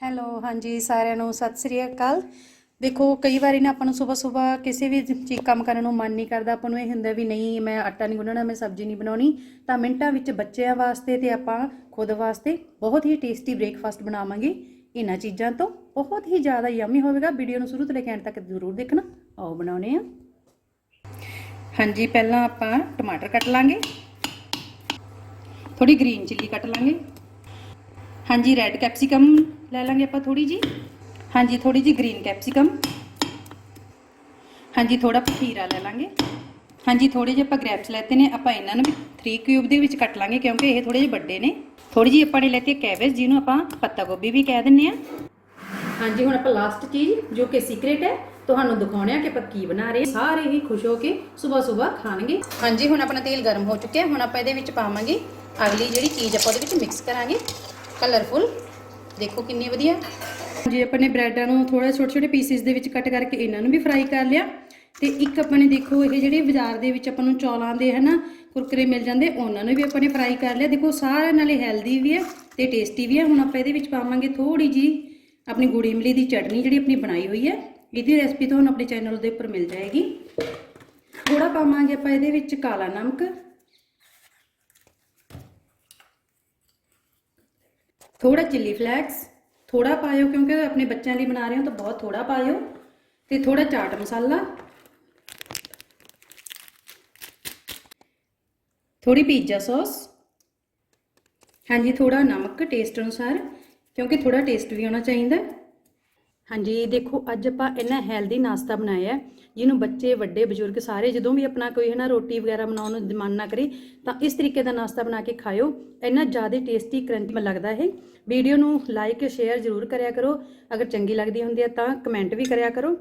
Hello, ਹਾਂਜੀ, ਸਾਰਿਆਂ ਨੂੰ ਸਤਿ ਸ੍ਰੀ ਅਕਾਲ। ਦੇਖੋ, ਕਈ ਵਾਰੀ ਨਾ ਆਪਾਂ ਨੂੰ ਸਵੇਰ ਸਵੇਰ ਕਿਸੇ ਵੀ ਚੀਜ਼, ਕੰਮ ਕਰਨ ਨੂੰ ਮਨ ਨਹੀਂ ਕਰਦਾ, ਆਪਾਂ ਨੂੰ ਇਹ ਹੁੰਦਾ ਵੀ ਨਹੀਂ, ਮੈਂ ਆਟਾ ਨਹੀਂ ਗੁੰਨਣਾ, ਮੈਂ ਸਬਜ਼ੀ ਨਹੀਂ ਬਣਾਉਣੀ। ਤਾਂ ਮਿੰਟਾਂ ਵਿੱਚ ਬੱਚਿਆਂ ਵਾਸਤੇ ਤੇ ਆਪਾਂ ਖੁਦ ਵਾਸਤੇ ਬਹੁਤ ਹੀ ਟੇਸਟੀ ਬ੍ਰੇਕਫਾਸਟ ਬਣਾਵਾਂਗੇ। ਇਹਨਾਂ ਚੀਜ਼ਾਂ ਤੋਂ ਬਹੁਤ ਹੀ ਜ਼ਿਆਦਾ ਯਮੀ ਹੋਵੇਗਾ। ਵੀਡੀਓ ਨੂੰ ਸ਼ੁਰੂ ਤੋਂ ਲੈ ਕੇ ਐਂਡ ਤੱਕ ਜ਼ਰੂਰ ਦੇਖਣਾ। ਆਓ ਬਣਾਉਣੇ ਆ ਹਾਂਜੀ, ਪਹਿਲਾਂ ਆਪਾਂ ਟਮਾਟਰ ਕੱਟ ਲਾਂਗੇ। ਥੋੜੀ ਗ੍ਰੀਨ ਚਿੱਲੀ ਕੱਟ ਲਾਂਗੇ। ਹਾਂਜੀ ਰੈੱਡ ਕੈਪਸਿਕਮ ਲੈ ਲਾਂਗੇ ਆਪਾਂ ਥੋੜੀ ਜੀ ਹਾਂਜੀ ਥੋੜੀ ਜੀ ਗ੍ਰੀਨ ਕੈਪਸਿਕਮ ਹਾਂਜੀ ਥੋੜਾ ਪਖੀਰਾ ਲੈ ਲਾਂਗੇ। ਹਾਂਜੀ ਥੋੜੇ ਜਿਹੇ ਆਪਾਂ ਗ੍ਰੈਪਸ ਲੈਤੇ ਨੇ। ਆਪਾਂ ਇਹਨਾਂ ਨੂੰ ਵੀ 3 ਕਿਊਬ ਦੇ ਵਿੱਚ ਕੱਟ ਲਾਂਗੇ ਕਿਉਂਕਿ ਇਹ ਥੋੜੇ ਜਿਹੇ ਵੱਡੇ ਨੇ। ਥੋੜੀ ਜੀ ਆਪਾਂ ਨੇ ਲੈਤੀ ਕੈਬੇਜ ਜਿਹਨੂੰ ਆਪਾਂ ਪੱਤਾ ਗੋਭੀ ਵੀ ਕਹਿ ਦਿੰਨੇ ਆ ਹਾਂਜੀ, ਹੁਣ ਆਪਾਂ ਲਾਸਟ ਚੀਜ਼, ਜੋ ਕਿ ਸੀਕ੍ਰੇਟ ਹੈ, ਤੁਹਾਨੂੰ ਦਿਖਾਉਣੇ ਆ ਕਿ ਆਪਾਂ ਕੀ ਬਣਾ ਰਹੇ ਸਾਰੇ ਹੀ ਖੁਸ਼ ਹੋ ਕੇ ਸਵੇਰ ਸਵੇਰ ਖਾਣਗੇ। ਹਾਂਜੀ, ਹੁਣ ਆਪਣਾ ਤੇਲ ਗਰਮ ਹੋ ਚੁੱਕਿਆ ਹੁਣ ਆਪਾਂ ਇਹਦੇ ਵਿੱਚ ਪਾਵਾਂਗੇ ਅਗਲੀ ਜਿਹੜੀ ਚੀਜ਼ ਆਪਾਂ ਉਹਦੇ ਵਿੱਚ ਮਿਕਸ ਕਰਾਂਗੇ। ਕਲਰਫੁਲ। ਦੇਖੋ ਕਿੰਨੀ ਵਧੀਆ। ਜੀ, ਆਪਾਂ ਨੇ ਬ੍ਰੈਡਾਂ ਨੂੰ ਥੋੜਾ ਛੋਟੇ ਛੋਟੇ ਪੀਸਿਸ ਦੇ ਵਿੱਚ ਕੱਟ ਕਰਕੇ ਇਹਨਾਂ ਨੂੰ ਵੀ ਫਰਾਈ ਕਰ ਲਿਆ। ਤੇ ਇੱਕ ਆਪਾਂ ਨੇ ਦੇਖੋ, ਇਹ ਜਿਹੜੇ ਬਾਜ਼ਾਰ ਦੇ ਵਿੱਚ ਆਪਾਂ ਨੂੰ ਚੌਲਾਂ ਦੇ ਹਨਾ, ਕੁਰਕਰੇ ਮਿਲ ਜਾਂਦੇ, ਉਹਨਾਂ ਨੂੰ ਵੀ ਆਪਾਂ ਨੇ ਫਰਾਈ ਕਰ ਲਿਆ। ਦੇਖੋ, ਸਾਰਿਆਂ ਨਾਲੇ ਹੈਲਦੀ ਵੀ ਹੈ ਤੇ ਟੇਸਟੀ ਵੀ ਹੈ। ਹੁਣ ਆਪਾਂ ਇਹਦੇ ਵਿੱਚ ਪਾਵਾਂਗੇ ਥੋੜੀ ਜੀ ਆਪਣੀ ਗੁੜੀ ਇਮਲੀ ਦੀ ਚਟਨੀ ਜਿਹੜੀ ਆਪਣੀ ਬਣਾਈ ਹੋਈ ਹੈ। ਇਹਦੀ ਰੈਸਪੀ ਤੁਹਾਨੂੰ ਆਪਣੇ ਚੈਨਲ ਦੇ ਉੱਪਰ ਮਿਲ ਜਾਏਗੀ। ਥੋੜਾ ਪਾਵਾਂਗੇ ਆਪਾਂ ਇਹਦੇ ਵਿੱਚ ਕਾਲਾ ਨਮਕ। ਥੋੜਾ ਚਿੱਲੀ ਫਲੈਕਸ ਥੋੜਾ ਪਾਇਓ ਕਿਉਂਕਿ ਆਪਣੇ ਬੱਚਿਆਂ ਲਈ ਬਣਾ ਰਹੇ ਹੋ ਤਾਂ ਬਹੁਤ ਥੋੜਾ ਪਾਇਓ ਤੇ ਥੋੜਾ ਚਾਟ ਮਸਾਲਾ। ਥੋੜੀ ਪੀਜ਼ਾ ਸੌਸ ਹਾਂਜੀ ਥੋੜਾ ਨਮਕ ਟੇਸਟ ਅਨੁਸਾਰ ਕਿਉਂਕਿ ਥੋੜਾ ਟੇਸਟ ਵੀ ਹੋਣਾ ਚਾਹੀਦਾ। ਹਾਂਜੀ, ਦੇਖੋ, ਅੱਜ ਆਪਾਂ ਇੰਨਾ ਹੈਲਦੀ ਨਾਸ਼ਤਾ ਬਣਾਇਆ ਜਿਹਨੂੰ ਬੱਚੇ, ਵੱਡੇ, ਬਜ਼ੁਰਗ ਸਾਰੇ ਜਦੋਂ ਵੀ ਆਪਣਾ ਕੋਈ, ਹੈ ਨਾ, ਰੋਟੀ ਵਗੈਰਾ ਬਣਾਉਣ ਨੂੰ ਮਨ ਨਾ ਕਰੇ, ਤਾਂ ਇਸ ਤਰੀਕੇ ਦਾ ਨਾਸ਼ਤਾ ਬਣਾ ਕੇ ਖਾਓ ਇੰਨਾ ਜ਼ਿਆਦਾ ਟੇਸਟੀ ਕਰੰਚੀ ਮੈਨੂੰ ਲੱਗਦਾ ਹੈ ਵੀਡੀਓ ਨੂੰ ਲਾਈਕ ਸ਼ੇਅਰ ਜ਼ਰੂਰ ਕਰਿਆ ਕਰੋ। ਅਗਰ ਚੰਗੀ ਲੱਗਦੀ ਹੁੰਦੀ ਹੈ ਤਾਂ ਕਮੈਂਟ ਵੀ ਕਰਿਆ ਕਰੋ।